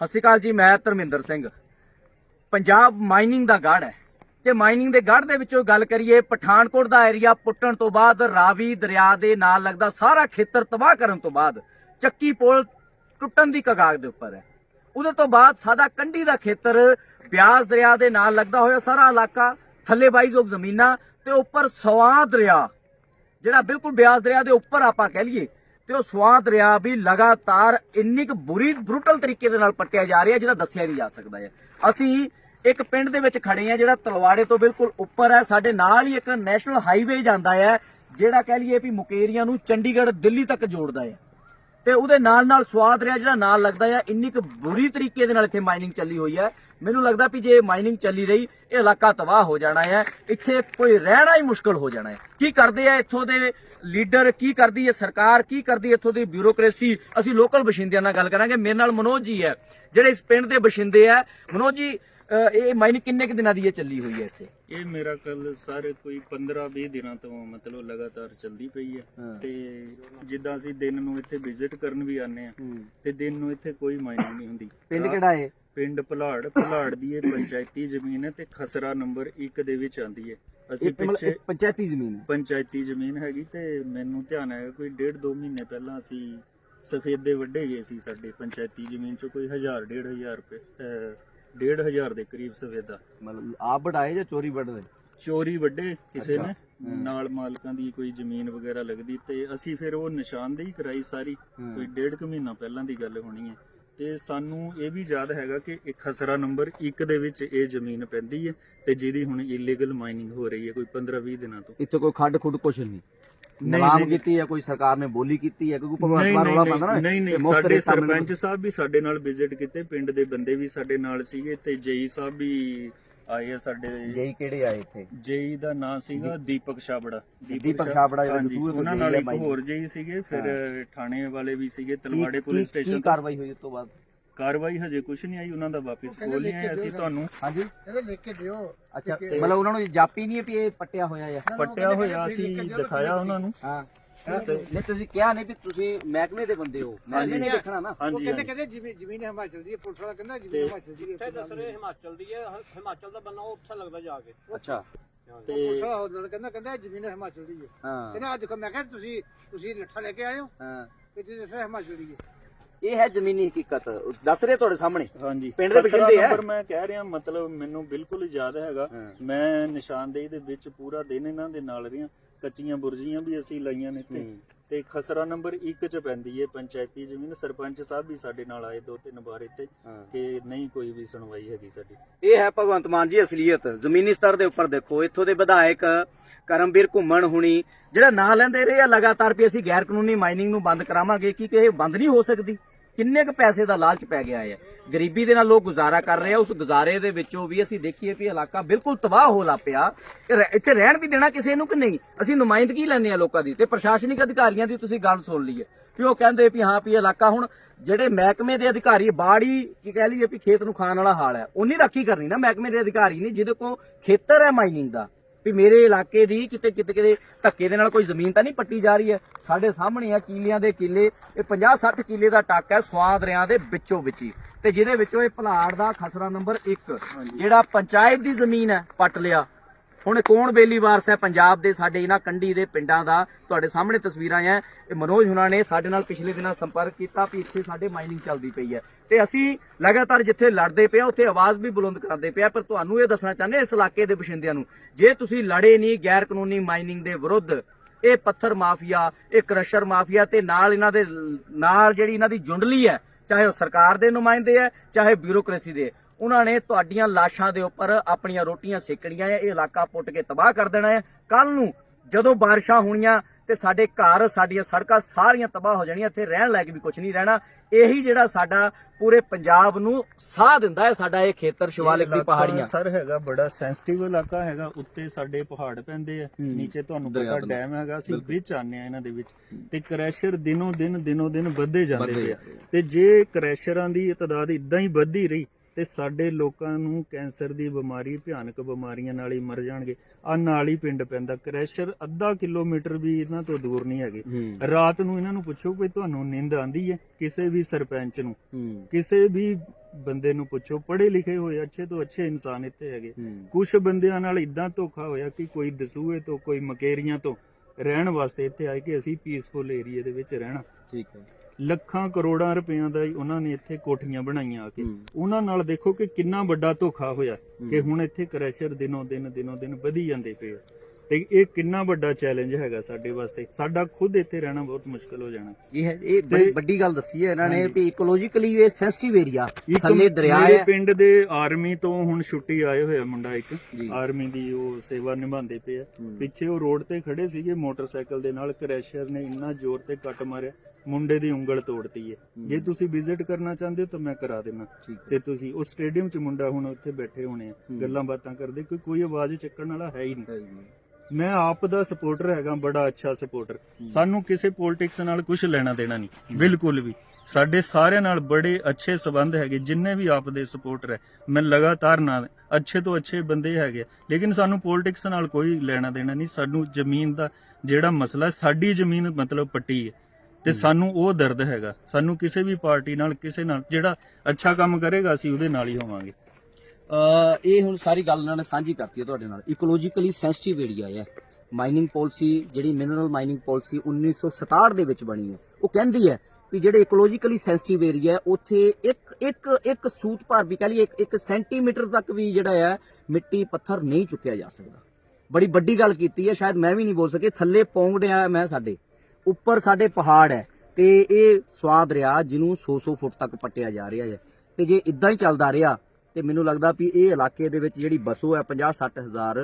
ਸਤਿ ਸ਼੍ਰੀ ਅਕਾਲ ਜੀ, ਮੈਂ ਧਰਮਿੰਦਰ ਸਿੰਘ। ਪੰਜਾਬ ਮਾਈਨਿੰਗ ਦਾ ਗੜ ਹੈ। ਜੇ ਮਾਈਨਿੰਗ ਦੇ ਗੜ ਦੇ ਵਿੱਚੋਂ ਗੱਲ ਕਰੀਏ, ਪਠਾਨਕੋਟ ਦਾ ਏਰੀਆ ਪੁੱਟਣ ਤੋਂ ਬਾਅਦ ਰਾਵੀ ਦਰਿਆ ਦੇ ਨਾਲ ਲੱਗਦਾ ਸਾਰਾ ਖੇਤਰ ਤਬਾਹ ਕਰਨ ਤੋਂ ਬਾਅਦ ਚੱਕੀ ਪੁਲ ਟੁੱਟਣ ਦੀ ਕਗਾਰ ਦੇ ਉੱਪਰ ਹੈ। ਉਹਦੇ ਤੋਂ ਬਾਅਦ ਸਾਡਾ ਕੰਢੀ ਦਾ ਖੇਤਰ ਬਿਆਸ ਦਰਿਆ ਦੇ ਨਾਲ ਲੱਗਦਾ ਹੋਇਆ ਸਾਰਾ ਇਲਾਕਾ, ਥੱਲੇ ਬਾਈਯੋਗ ਜ਼ਮੀਨਾਂ ਤੇ ਉੱਪਰ ਸਵਾਂ ਦਰਿਆ, ਜਿਹੜਾ ਬਿਲਕੁਲ ਬਿਆਸ ਦਰਿਆ ਦੇ ਉੱਪਰ ਆਪਾਂ ਕਹਿ ਲਈਏ ਤੇ ਉਹ ਸਵਾਂ ਦਰਿਆ ਵੀ ਲਗਾਤਾਰ ਇੰਨੀ ਕੁ ਬੁਰੀ, ਬਰੂਟਲ ਤਰੀਕੇ ਦੇ ਨਾਲ ਪੱਟਿਆ ਜਾ ਰਿਹਾ ਜਿਹਦਾ ਦੱਸਿਆ ਨਹੀਂ ਜਾ ਸਕਦਾ ਹੈ। ਅਸੀਂ ਇੱਕ ਪਿੰਡ ਦੇ ਵਿੱਚ ਖੜੇ ਆ ਜਿਹੜਾ ਤਲਵਾੜੇ ਤੋਂ ਬਿਲਕੁਲ ਉੱਪਰ ਹੈ। ਸਾਡੇ ਨਾਲ ਹੀ ਇੱਕ ਨੈਸ਼ਨਲ ਹਾਈਵੇ ਜਾਂਦਾ ਹੈ, ਜਿਹੜਾ ਕਹਿ ਲਈਏ ਵੀ ਮੁਕੇਰੀਆਂ ਨੂੰ ਚੰਡੀਗੜ੍ਹ ਦਿੱਲੀ ਤੱਕ ਜੋੜਦਾ ਹੈ। ਤੇ ਉਹਦੇ ਨਾਲ ਨਾਲ ਸਵਾਦ ਰਿਹਾ ਜਿਹੜਾ ਨਾਲ ਲੱਗਦਾ ਆ, ਇੰਨੀ ਕੁ ਬੁਰੀ ਤਰੀਕੇ ਦੇ ਨਾਲ ਇੱਥੇ ਮਾਈਨਿੰਗ ਚੱਲੀ ਹੋਈ ਹੈ ਮੈਨੂੰ ਲੱਗਦਾ ਵੀ ਜੇ ਮਾਈਨਿੰਗ ਚੱਲੀ ਰਹੀ, ਇਹ ਇਲਾਕਾ ਤਬਾਹ ਹੋ ਜਾਣਾ ਹੈ ਇੱਥੇ ਕੋਈ ਰਹਿਣਾ ਹੀ ਮੁਸ਼ਕਲ ਹੋ ਜਾਣਾ ਹੈ ਕੀ ਕਰਦੇ ਆ ਇੱਥੋਂ ਦੇ ਲੀਡਰ ਕੀ ਕਰਦੀ ਹੈ ਸਰਕਾਰ, ਕੀ ਕਰਦੀ ਹੈ ਇੱਥੋਂ ਦੀ ਬਿਊਰੋਕ੍ਰੇਸੀ ਅਸੀਂ ਲੋਕਲ ਬਸ਼ਿੰਦਿਆਂ ਨਾਲ ਗੱਲ ਕਰਾਂਗੇ। ਮੇਰੇ ਨਾਲ ਮਨੋਜ ਜੀ ਹੈ ਜਿਹੜੇ ਇਸ ਪਿੰਡ ਦੇ ਬਸ਼ਿੰਦੇ ਆ। ਮਨੋਜ ਜੀ ਅਹ ਇਹ ਮਾਈਨਿੰਗ ਕਿੰਨੇ ਕੁ ਦਿਨਾਂ ਦੀ ਇਹ ਚੱਲੀ ਹੋਈ ਹੈ ਇੱਥੇ? ਇਹ ਮੇਰਾ ਕੱਲ ਸਾਰੇ ਕੋਈ 15-20 ਦਿਨਾਂ ਤੋਂ ਮਤਲਬ ਲਗਾਤਾਰ ਚੱਲਦੀ ਪਈ ਹੈ। ਹਾਂ। ਤੇ ਜਿੱਦਾਂ ਅਸੀਂ ਦਿਨ ਨੂੰ ਇੱਥੇ ਵਿਜ਼ਿਟ ਕਰਨ ਵੀ ਆਨੇ ਆ ਤੇ ਦਿਨ ਨੂੰ ਇੱਥੇ ਕੋਈ ਮਾਇਨਾ ਨਹੀਂ ਹੁੰਦੀ। ਪਿੰਡ ਰਾਤ- ਕਿਹੜਾ ਹੈ ਪਿੰਡ ਭਲਾੜ ਭਲਾੜ ਦੀ ਇਹ ਪੰਚਾਇਤੀ ਜ਼ਮੀਨ ਹੈ ਤੇ ਖਸਰਾ ਨੰਬਰ 1 ਦੇ ਵਿੱਚ ਆਂਦੀ ਹੈ। ਅਸੀਂ ਮਤਲਬ ਪਿੱਛੇ ਪੰਚਾਇਤੀ ਜ਼ਮੀਨ ਹੈ? ਪੰਚਾਇਤੀ ਜ਼ਮੀਨ ਹੈਗੀ ਤੇ ਮੈਨੂੰ ਧਿਆਨ ਆਇਆ ਕੋਈ ਡੇਢ ਦੋ ਮਹੀਨੇ ਪਹਿਲਾਂ ਅਸੀਂ ਸਫੇਦੇ ਵੱਢੇ ਗਏ ਸੀ ਸਾਡੇ ਪੰਚਾਇਤੀ ਜ਼ਮੀਨ ਚੋਂ ਕੋਈ ਹਜ਼ਾਰ ਡੇਢ ਹਜ਼ਾਰ ਰੁਪਏ ਅਹ, ਡੇਢ ਹਜ਼ਾਰ ਦੇ ਕਰੀਬ ਸਫੇਦਾ ਮਤਲਬ ਆਪ ਵਢਾਏ ਜਾਂ ਚੋਰੀ ਵੱਢਦੇ ਚੋਰੀ ਵੱਡੇ ਕਿਸੇ। ਨੇ। ਨਾਲ ਮਾਲਕਾਂ ਦੀ ਕੋਈ ਜ਼ਮੀਨ ਵਗੈਰਾ ਲੱਗਦੀ ਤੇ ਅਸੀਂ ਫਿਰ ਉਹ ਨਿਸ਼ਾਨਦੇਹੀ ਕਰਾਈ ਸਾਰੀ। ਕੋਈ ਡੇਢ ਕੁ ਮਹੀਨਾ ਪਹਿਲਾਂ ਦੀ ਗੱਲ ਹੋਣੀ ਹੈ। ਤੇ ਸਾਨੂੰ ਇਹ ਵੀ ਯਾਦ ਹੈਗਾ ਕਿ ਇੱਕ ਖਸਰਾ ਨੰਬਰ 1 ਦੇ ਵਿੱਚ ਇਹ ਜ਼ਮੀਨ ਪੈਂਦੀ ਹੈ ਤੇ ਜਿਹਦੀ ਹੁਣ ਇਲੀਗਲ ਮਾਈਨਿੰਗ ਹੋ ਰਹੀ ਹੈ ਕੋਈ 15-20 ਦਿਨਾਂ ਤੋਂ। ਇੱਥੇ ਕੋਈ ਖੱਡ ਖੁੱਡ ਕੁਛ ਨਹੀਂ, ਨਿਲਾਮ। ਕੀਤੀ ਹੈ ਕੋਈ ਸਰਕਾਰ ਨੇ ਬੋਲੀ ਕੀਤੀ ਹੈ ਕਿਉਂਕਿ ਭਗਵੰਤ ਮਾਨ ਰੌਲਾ ਪਾਉਂਦਾ ਨਾ ਨਹੀਂ ਨਹੀਂ ਸਾਡੇ। ਸਰਪੰਚ ਸਾਹਿਬ ਵੀ ਸਾਡੇ ਨਾਲ ਵਿਜ਼ਿਟ ਕੀਤੇ ਪਿੰਡ ਦੇ ਬੰਦੇ ਵੀ ਸਾਡੇ ਨਾਲ ਸੀਗੇ ਤੇ ਜੇਈ ਸਾਹਿਬ ਵੀ ਆਏ ਆ ਸਾਡੇ ਜੇਈ ਕਿਹੜੇ ਆਏ ਇੱਥੇ ਜੇਈ ਦਾ ਨਾਂ ਸੀਗਾ ਦੀਪਕ ਛਾਬੜਾ ਦੀਪਕ ਛਾਬੜਾ ਜਿਹੜੇ ਤੋਂ ਉਹਨਾਂ ਨਾਲ ਇੱਕ। ਹੋਰ ਜੇਈ ਸੀਗੇ ਫਿਰ ਥਾਣੇ ਵਾਲੇ ਵੀ ਸੀਗੇ ਤਲਵਾੜੇ ਪੁਲਿਸ ਸਟੇਸ਼ਨ ਕਾਰਵਾਈ ਹੋਈ ਉਸ ਤੋਂ ਬਾਅਦ ਕਾਰਵਾਈ ਹਜੇ ਕੁਝ ਨਹੀਂ ਆਈ ਉਹਨਾਂ ਦਾ ਵਾਪਸ ਕੋਲ ਨਹੀਂ ਆਇਆ ਅਸੀਂ ਤੁਹਾਨੂੰ ਹਾਂਜੀ? ਇਹਦੇ ਲਿਖ ਕੇ ਦਿਓ ਅੱਛਾ ਮਤਲਬ ਉਹਨਾਂ ਨੂੰ ਜਾਪੀ ਨਹੀਂ ਹੈ ਵੀ ਇਹ ਪੱਟਿਆ ਹੋਇਆ ਹੈ? ਪੱਟਿਆ ਹੋਇਆ ਅਸੀਂ ਦਿਖਾਇਆ ਉਹਨਾਂ ਨੂੰ। ਹਾਂ। ਨਹੀਂ ਤੁਸੀਂ ਕਿਹਾ ਨਹੀਂ ਵੀ ਤੁਸੀਂ ਮਹਿਕਮੇ ਦੇ ਬੰਦੇ ਹੋ। ਮਹਿਕਮੇ ਨੇ ਦੇਖਣਾ ਨਾ। ਉਹ ਕਹਿੰਦੇ। ਕਹਿੰਦੇ ਜ਼ਮੀਨ ਜ਼ਮੀਨ ਹਿਮਾਚਲ ਦੀ ਹੈ ਪੁਲਿਸ ਵਾਲਾ ਕਹਿੰਦਾ ਤੇ- ਜ਼ਮੀਨ ਹਿਮਾਚਲ ਦੀ ਹੈ ਇੱਥੇ ਦੱਸ ਰਹੇ ਹਿਮਾਚਲ ਦੀ ਹੈ ਹਿਮਾਚਲ ਦਾ ਬੰਨਾ ਉਹ ਅੱਛਾ ਲੱਗਦਾ ਜਾ ਕੇ। ਅੱਛਾ। ਤੇ ਪੁਲਿਸ ਵਾਲਾ ਉਹ ਕਹਿੰਦਾ ਕਹਿੰਦਾ ਜ਼ਮੀਨ ਹਿਮਾਚਲ ਦੀ ਹੈ। ਹਾਂ। ਕਹਿੰਦਾ ਅੱਜ ਮੈਂ ਕਿਹਾ ਤੁਸੀਂ ਤੁਸੀਂ ਲੱਠਾ ਲੈ ਕੇ ਆਏ ਹੋ। ਹਾਂ। ਕਿ ਤੁਸੀਂ ਦੱਸਿਆ ਹਿਮਾਚਲ ਦੀ ਹੈ। ਇਹ ਹੈ ਜ਼ਮੀਨੀ ਹਕੀਕਤ। ਦੱਸ ਰਹੇ ਤੁਹਾਡੇ ਸਾਹਮਣੇ। ਹਾਂਜੀ। ਪਿੰਡ ਦੇ ਬਸ਼ਿੰਦੇ ਆ। ਨੰਬਰ ਮੈਂ ਕਹਿ ਰਿਹਾ ਮਤਲਬ ਮੈਨੂੰ ਬਿਲਕੁਲ ਯਾਦ ਹੈਗਾ। ਮੈਂ ਨਿਸ਼ਾਨਦੇਹੀ ਦੇ ਵਿੱਚ ਪੂਰਾ ਦਿਨ ਇਹਨਾਂ ਦੇ ਨਾਲ ਰਿਹਾ। ਕੱਚੀਆਂ ਬੁਰਜੀਆਂ ਵੀ ਅਸੀਂ ਲਾਈਆਂ ਨੇ ਤੇ। ਤੇ ਖਸਰਾ ਨੰਬਰ 1 ਚ ਪੈਂਦੀ ਹੈ ਪੰਚਾਇਤੀ ਜ਼ਮੀਨ। ਸਰਪੰਚ ਸਾਹਿਬ ਵੀ ਸਾਡੇ ਨਾਲ ਆਏ ਦੋ ਤਿੰਨ ਵਾਰ ਇੱਥੇ। ਕਿ ਨਹੀਂ ਕੋਈ ਵੀ ਸੁਣਵਾਈ ਹੈਗੀ ਸਾਡੀ। ਇਹ ਹੈ ਭਗਵੰਤ ਮਾਨ ਜੀ ਅਸਲੀਅਤ। ਜ਼ਮੀਨੀ ਸਤਰ ਦੇ ਉੱਪਰ ਦੇਖੋ ਇੱਥੋਂ ਦੇ ਵਿਧਾਇਕ ਕਰਮਵੀਰ ਘੁੰਮਣ ਹੁਣੀ ਜਿਹੜਾ ਨਾਂ ਲੈਂਦੇ ਰਹੇ ਆ ਲਗਾਤਾਰ ਵੀ ਅਸੀਂ ਗੈਰ ਕਾਨੂੰਨੀ ਮਾਈਨਿੰਗ ਨੂੰ ਬੰਦ ਕਰਾਵਾਂਗੇ ਕੀ ਕਿ ਇਹ ਬੰਦ ਨਹੀਂ ਹੋ ਸਕਦੀ? ਕਿੰਨੇ ਕੁ ਪੈਸੇ ਦਾ ਲਾਲਚ ਪੈ ਗਿਆ ਹੈ। ਗਰੀਬੀ ਦੇ ਨਾਲ ਲੋਕ ਗੁਜ਼ਾਰਾ ਕਰ ਰਹੇ ਆ, ਉਸ ਗੁਜ਼ਾਰੇ ਦੇ ਵਿੱਚੋਂ ਵੀ ਅਸੀਂ ਦੇਖੀਏ ਵੀ ਇਲਾਕਾ ਬਿਲਕੁਲ ਤਬਾਹ ਹੋ ਲੱਪਿਆ ਇੱਥੇ ਰਹਿਣ ਵੀ ਦੇਣਾ ਕਿਸੇ ਨੂੰ ਕਿ ਨਹੀਂ? ਅਸੀਂ ਨੁਮਾਇੰਦਗੀ ਲੈਂਦੇ ਆ ਲੋਕਾਂ ਦੀ ਤੇ ਪ੍ਰਸ਼ਾਸਨਿਕ ਅਧਿਕਾਰੀਆਂ ਦੀ ਤੁਸੀਂ ਗੱਲ ਸੁਣ ਲਈਏ। ਵੀ ਉਹ ਕਹਿੰਦੇ ਵੀ ਹਾਂ ਵੀ ਇਲਾਕਾ ਹੁਣ ਜਿਹੜੇ ਮਹਿਕਮੇ ਦੇ ਅਧਿਕਾਰੀ ਬਾੜੀ ਕੀ ਕਹਿ ਲਈਏ ਵੀ ਖੇਤ ਨੂੰ ਖਾਣ ਵਾਲਾ ਹਾਲ ਹੈ ਉਨੀ ਰਾਖੀ ਕਰਨੀ ਨਾ, ਮਹਿਕਮੇ ਦੇ ਅਧਿਕਾਰੀ ਨੇ ਜਿਹਦੇ ਕੋਲ ਖੇਤਰ ਹੈ ਮਾਈਨਿੰਗ ਦਾ। ਵੀ ਮੇਰੇ ਇਲਾਕੇ ਦੀ ਕਿਤੇ ਕਿਤੇ ਕਿਤੇ ਧੱਕੇ ਦੇ ਨਾਲ ਕੋਈ ਜ਼ਮੀਨ ਤਾਂ ਨਹੀਂ ਪੱਟੀ ਜਾ ਰਹੀ ਹੈ। ਸਾਡੇ ਸਾਹਮਣੇ ਆ ਕੀਲਿਆਂ ਦੇ ਕਿੱਲੇ ਇਹ 50 60 ਕਿੱਲੇ ਦਾ ਟੱਕ ਹੈ ਸਵਾਦ ਰਿਆਂ ਦੇ ਵਿੱਚੋਂ ਵਿੱਚ ਹੀ। ਤੇ ਜਿਹਦੇ ਵਿੱਚੋਂ ਇਹ ਭਲਾੜ ਦਾ ਖਸਰਾ ਨੰਬਰ 1 ਜਿਹੜਾ ਪੰਚਾਇਤ ਦੀ ਜ਼ਮੀਨ ਹੈ ਪੱਟ ਲਿਆ। ਹੁਣ ਕੌਣ ਬੇਲੀ ਵਾਰਸ ਹੈ? ਪੰਜਾਬ ਦੇ, ਸਾਡੇ ਇਹਨਾਂ ਕੰਢੀ ਦੇ ਪਿੰਡਾਂ ਦਾ। ਤੁਹਾਡੇ ਸਾਹਮਣੇ ਤਸਵੀਰਾਂ ਆ ਇਹ ਮਨੋਜ ਹੁਣਾਂ ਨੇ ਸਾਡੇ ਨਾਲ ਪਿਛਲੇ ਦਿਨਾਂ ਸੰਪਰਕ ਕੀਤਾ ਵੀ ਇੱਥੇ ਸਾਡੇ ਮਾਈਨਿੰਗ ਚੱਲਦੀ ਪਈ ਹੈ ਤੇ ਅਸੀਂ ਲਗਾਤਾਰ ਜਿੱਥੇ ਲੜਦੇ ਪਿਆ ਉੱਥੇ ਆਵਾਜ਼ ਵੀ ਬੁਲੰਦ ਕਰਦੇ ਪਿਆ ਪਰ ਤੁਹਾਨੂੰ ਇਹ ਦੱਸਣਾ ਚਾਹੁੰਦੇ ਇਸ ਇਲਾਕੇ ਦੇ ਬਸ਼ਿੰਦਿਆਂ ਨੂੰ, ਜੇ ਤੁਸੀਂ ਲੜੇ ਨਹੀਂ ਗੈਰ ਕਾਨੂੰਨੀ ਮਾਈਨਿੰਗ ਦੇ ਵਿਰੁੱਧ, ਇਹ ਪੱਥਰ ਮਾਫੀਆ, ਇਹ ਕ੍ਰਸ਼ਰ ਮਾਫੀਆ ਤੇ ਨਾਲ ਇਹਨਾਂ ਦੇ, ਨਾਲ ਜਿਹੜੀ ਇਹਨਾਂ ਦੀ ਜੁੰਡਲੀ ਹੈ ਚਾਹੇ ਉਹ ਸਰਕਾਰ ਦੇ ਨੁਮਾਇੰਦੇ ਹੈ ਚਾਹੇ ਬਿਊਰੋਕ੍ਰੇਸੀ ਦੇ। ਉਹਨਾਂ ਨੇ ਤੁਹਾਡੀਆਂ ਲਾਸ਼ਾਂ ਦੇ ਉੱਪਰ ਆਪਣੀਆਂ ਰੋਟੀਆਂ ਸੇਕਣੀਆਂ ਹੈ ਇਹ ਇਲਾਕਾ ਪੁੱਟ ਕੇ ਤਬਾਹ ਕਰ ਦੇਣਾ ਹੈ ਕੱਲ ਨੂੰ ਜਦੋਂ ਬਾਰਿਸ਼ਾਂ ਹੋਣੀਆਂ ਤੇ ਸਾਡੇ ਘਰ ਸਾਡੀਆਂ ਸੜਕਾਂ ਸਾਰੀਆਂ ਤਬਾਹ ਹੋ ਜਾਣੀਆਂ ਇੱਥੇ ਰਹਿਣ ਲਾਇਕ ਵੀ ਕੁਝ ਨਹੀਂ ਰਹਿਣਾ ਇਹੀ ਜਿਹੜਾ ਸਾਡਾ ਪੂਰੇ ਪੰਜਾਬ ਨੂੰ ਸਾਹ ਦਿੰਦਾ ਹੈ ਸਾਡਾ ਇਹ ਖੇਤਰ ਸ਼ਿਵਾਲਿਕ ਦੀ ਪਹਾੜੀਆਂ ਸਰ ਹੈਗਾ ਬੜਾ ਸੈਂਸਿਟਿਵ ਇਲਾਕਾ ਹੈਗਾ ਉੱਤੇ ਸਾਡੇ ਪਹਾੜ ਪੈਂਦੇ ਆ। ਨੀਚੇ ਤੁਹਾਨੂੰ ਪਤਾ। ਡੈਮ ਹੈਗਾ ਅਸੀਂ ਵਿੱਚ ਆਨੇ ਆ ਇਹਨਾਂ ਦੇ ਵਿੱਚ ਤੇ ਕ੍ਰੈਸ਼ਰ ਦਿਨੋਂ ਦਿਨ ਦਿਨੋਂ ਦਿਨ ਵੱਧਦੇ ਜਾਂਦੇ ਆ। ਤੇ ਜੇ ਕ੍ਰੈਸ਼ਰਾਂ ਦੀ ਤਾਦਾਦ ਇਦਾਂ ਹੀ ਵੱਧਦੀ ਰਹੀ ਤੇ ਸਾਡੇ ਲੋਕਾਂ ਨੂੰ ਕੈਂਸਰ ਦੀ ਬਿਮਾਰੀ ਭਿਆਨਕ ਬਿਮਾਰੀਆਂ ਨਾਲ ਹੀ ਮਰ ਜਾਣਗੇ। ਆ ਨਾਲ ਹੀ ਪਿੰਡ ਪੈਂਦਾ। ਕ੍ਰੈਸ਼ਰ ਅੱਧਾ ਕਿਲੋਮੀਟਰ ਵੀ ਇਹਨਾਂ ਤੋਂ ਦੂਰ ਨਹੀਂ ਹੈਗੇ। ਰਾਤ ਨੂੰ ਇਹਨਾਂ ਨੂੰ ਪੁੱਛੋ ਕੋਈ ਤੁਹਾਨੂੰ ਨਿੰਦ ਆਂਦੀ ਹੈ ਕਿਸੇ ਵੀ ਸਰਪੰਚ ਨੂੰ। ਕਿਸੇ ਵੀ ਬੰਦੇ ਨੂੰ ਪੁੱਛੋ ਪੜ੍ਹੇ ਲਿਖੇ ਹੋਏ ਅੱਛੇ ਤੋਂ ਅੱਛੇ ਇਨਸਾਨ ਇੱਥੇ ਹੈਗੇ। ਕੁਝ ਬੰਦਿਆਂ ਨਾਲ ਇਦਾਂ ਧੋਖਾ ਹੋਇਆ ਕਿ ਕੋਈ ਦਸੂਏ ਤੋਂ ਕੋਈ ਮਕੇਰੀਆਂ ਤੋਂ ਰਹਿਣ ਵਾਸਤੇ ਇੱਥੇ ਆਏ ਕਿ ਅਸੀਂ ਪੀਸਫੁਲ ਏਰੀਆ ਦੇ ਵਿੱਚ ਰਹਿਣਾ। ਠੀਕ ਹੈ। ਲੱਖਾਂ ਕਰੋੜਾਂ ਰੁਪਈਆਂ ਦਾ ਉਹਨਾਂ ਨੇ ਇੱਥੇ ਕੋਠੀਆਂ ਬਣਾਈਆਂ ਆ ਕੇ। ਉਹਨਾਂ ਨਾਲ ਦੇਖੋ ਕਿ ਕਿੰਨਾ ਵੱਡਾ ਧੋਖਾ ਹੋਇਆ ਕਿ। ਹੁਣ ਇੱਥੇ ਕਰੈਸ਼ਰ ਦਿਨੋਂ ਦਿਨ ਦਿਨੋਂ ਦਿਨ ਵਧੀ ਜਾਂਦੇ ਪਏ। ਤੇ ਇਹ ਕਿੰਨਾ ਵੱਡਾ ਚੈਲੰਜ ਹੈਗਾ ਸਾਡੇ ਵਾਸਤੇ ਸਾਡਾ ਖੁਦ ਇੱਥੇ ਰਹਿਣਾ ਬਹੁਤ ਮੁਸ਼ਕਲ ਹੋ ਜਾਣਾ ਇਹ ਹੈ ਇਹ ਬੜੀ ਵੱਡੀ ਗੱਲ ਦੱਸੀ ਹੈ ਇਹਨਾਂ ਨੇ। ਵੀ ਇਕੋਲੋਜੀਕਲੀ ਇਹ ਸੈਂਸਿਟਿਵ ਏਰੀਆ ਥੱਲੇ ਦਰਿਆ ਹੈ ਪਿੰਡ ਦੇ ਆਰਮੀ ਤੋਂ ਹੁਣ ਛੁੱਟੀ ਆਏ ਹੋਇਆ ਮੁੰਡਾ ਇੱਕ। ਆਰਮੀ ਦੀ ਉਹ ਸੇਵਾ ਨਿਭਾਉਂਦੇ ਪਏ ਆ। ਪਿੱਛੇ ਉਹ ਰੋਡ ਤੇ ਖੜੇ ਸੀਗੇ ਮੋਟਰਸਾਈਕਲ ਦੇ ਨਾਲ ਕ੍ਰੈਸ਼ਰ ਨੇ ਇੰਨਾ ਜ਼ੋਰ ਤੇ ਕੱਟ ਮਾਰਿਆ ਮੁੰਡੇ ਦੀ ਉਂਗਲ ਤੋੜਤੀ ਹੈ। ਜੇ ਤੁਸੀਂ ਵਿਜ਼ਿਟ ਕਰਨਾ ਚਾਹੁੰਦੇ ਹੋ ਤਾਂ ਮੈਂ ਕਰਾ ਦੇਣਾ ਤੇ ਤੁਸੀਂ ਉਹ ਸਟੇਡੀਅਮ 'ਚ ਮੁੰਡਾ ਹੁਣ ਉੱਥੇ ਬੈਠੇ ਹੋਣੇ ਆ। ਗੱਲਾਂ ਬਾਤਾਂ ਕਰਦੇ ਕੋਈ ਕੋਈ ਆਵਾਜ਼ ਚੱਕਣ ਵਾਲਾ ਹੈ ਹੀ ਨਹੀਂ। ਮੈਂ ਆਪ ਦਾ ਸਪੋਰਟਰ ਹੈਗਾ, ਬੜਾ ਅੱਛਾ ਸਪੋਰਟਰ ਸਾਨੂੰ ਕਿਸੇ ਪੋਲਿਟਿਕਸ ਨਾਲ ਕੁਝ ਲੈਣਾ ਦੇਣਾ ਨਹੀਂ। ਬਿਲਕੁਲ ਵੀ। ਸਾਡੇ ਸਾਰਿਆਂ ਨਾਲ ਬੜੇ ਅੱਛੇ ਸਬੰਧ ਹੈਗੇ, ਜਿੰਨੇ ਵੀ ਆਪ ਦੇ ਸਪੋਰਟਰ ਹੈ। ਮੈਂ ਲਗਾਤਾਰ ਨਾਲ, ਅੱਛੇ ਤੋਂ ਅੱਛੇ ਬੰਦੇ ਹੈਗੇ ਲੇਕਿਨ ਸਾਨੂੰ ਪੋਲਿਟਿਕਸ ਨਾਲ ਕੋਈ ਲੈਣਾ ਦੇਣਾ ਨਹੀਂ। ਸਾਨੂੰ ਜ਼ਮੀਨ ਦਾ ਜਿਹੜਾ ਮਸਲਾ ਸਾਡੀ ਜ਼ਮੀਨ ਮਤਲਬ ਪੱਟੀ ਹੈ। ਤੇ ਸਾਨੂੰ ਉਹ ਦਰਦ ਹੈਗਾ। ਸਾਨੂੰ ਕਿਸੇ ਵੀ ਪਾਰਟੀ ਨਾਲ, ਕਿਸੇ ਨਾਲ, ਜਿਹੜਾ ਅੱਛਾ ਕੰਮ ਕਰੇਗਾ, ਅਸੀਂ ਉਹਦੇ ਨਾਲ ਹੀ ਹੋਵਾਂਗੇ। ਇਹ ਹੁਣ ਸਾਰੀ ਗੱਲ ਉਹਨਾਂ ਨੇ ਸਾਂਝੀ ਕਰਤੀ ਹੈ ਤੁਹਾਡੇ ਨਾਲ। ਇਕੋਲੋਜੀਕਲੀ ਸੈਂਸਿਟਿਵ ਏਰੀਆ ਹੈ। ਮਾਈਨਿੰਗ ਪਾਲਿਸੀ ਜਿਹੜੀ ਮਿਨਰਲ ਮਾਈਨਿੰਗ ਪਾਲਿਸੀ 1967 ਦੇ ਵਿੱਚ ਬਣੀ ਹੈ। ਉਹ ਕਹਿੰਦੀ ਹੈ ਵੀ ਜਿਹੜੇ ਇਕੋਲੋਜੀਕਲੀ ਸੈਂਸਿਟਿਵ ਏਰੀਆ ਹੈ, ਉੱਥੇ ਇੱਕ ਇੱਕ ਇੱਕ ਸੂਤ ਭਰ ਵੀ ਕਹ ਲਈਏ, ਇੱਕ ਇੱਕ ਸੈਂਟੀਮੀਟਰ ਤੱਕ ਵੀ ਜਿਹੜਾ ਹੈ, ਮਿੱਟੀ ਪੱਥਰ ਨਹੀਂ ਚੁੱਕਿਆ ਜਾ ਸਕਦਾ। ਬੜੀ ਵੱਡੀ ਗੱਲ ਕੀਤੀ ਹੈ, ਸ਼ਾਇਦ ਮੈਂ ਵੀ ਨਹੀਂ ਬੋਲ ਸਕੇ ਥੱਲੇ ਪੌਂਗੜਿਆ ਮੈਂ ਸਾਡੇ, ਉੱਪਰ ਸਾਡੇ ਪਹਾੜ ਹੈ, ਤੇ ਇਹ ਸਵਾਦ ਰਿਹਾ, ਜਿਹਨੂੰ 100-100 ਫੁੱਟ ਤੱਕ ਪੱਟਿਆ ਜਾ ਰਿਹਾ ਹੈ। ਤੇ ਜੇ ਇਦਾਂ ਹੀ ਚੱਲਦਾ ਰਿਹਾ ਤੇ ਮੈਨੂੰ ਲੱਗਦਾ ਵੀ ਇਹ ਇਲਾਕੇ ਦੇ ਵਿੱਚ ਜਿਹੜੀ ਬਸੋ ਹੈ 50-60 ਹਜ਼ਾਰ